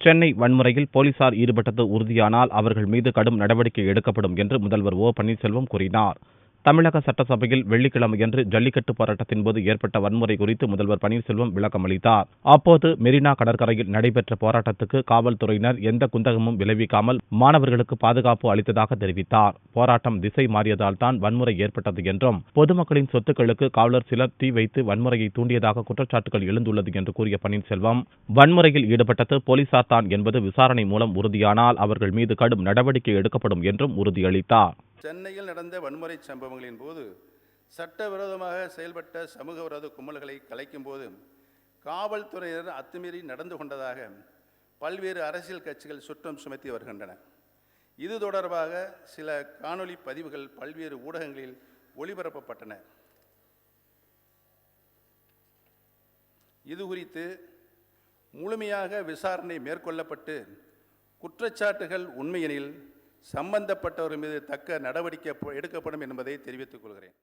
சென்னை வன்முறையில் போலீசார் ஈடுபட்டது உறுதியானால் அவர்கள் மீது கடும் நடவடிக்கை எடுக்கப்படும் என்று முதல்வர் ஓ பன்னீர்செல்வம் கூறினார். தமிழக சட்டசபையில் வெள்ளிக்கிழமையன்று ஜல்லிக்கட்டு போராட்டத்தின் போது ஏற்பட்ட வன்முறை குறித்து முதல்வர் பன்னீர்செல்வம் விளக்கம் அளித்தார். அப்போது மெரினா கடற்கரையில் நடைபெற்ற போராட்டத்துக்கு காவல்துறையினர் எந்த குந்தகமும் விளைவிக்காமல் மாணவர்களுக்கு பாதுகாப்பு அளித்ததாக தெரிவித்தார். போராட்டம் திசை மாறியதால் தான் வன்முறை ஏற்பட்டது என்றும் பொதுமக்களின் சொத்துக்களுக்கு காவலர் சிலர் தீ வைத்து வன்முறையை தூண்டியதாக குற்றச்சாட்டுகள் எழுந்துள்ளது என்று கூறிய பன்னீர்செல்வம் வன்முறையில் ஈடுபட்டது போலீசார் தான் என்பது விசாரணை மூலம் உறுதியானால் அவர்கள் மீது கடும் நடவடிக்கை எடுக்கப்படும் என்றும் உறுதியளித்தார். சென்னையில் நடந்த வன்முறை சம்பவங்களின் போது சட்டவிரோதமாக செயல்பட்ட சமூக விரோத கும்பல்களை கலைக்கும் போது காவல்துறையினர் அத்துமீறி நடந்து கொண்டதாக பல்வேறு அரசியல் கட்சிகள் சுற்றம் சுமத்தி வருகின்றன. இது தொடர்பாக சில காணொளி பதிவுகள் பல்வேறு ஊடகங்களில் ஒளிபரப்பப்பட்டன. இது குறித்து முழுமையாக விசாரணை மேற்கொள்ளப்பட்டு குற்றச்சாட்டுகள் உண்மையெனில் சம்பந்தப்பட்டவர் மீது தக்க நடவடிக்கை எடுக்கப்படும் என்பதை தெரிவித்துக் கொள்கிறேன்.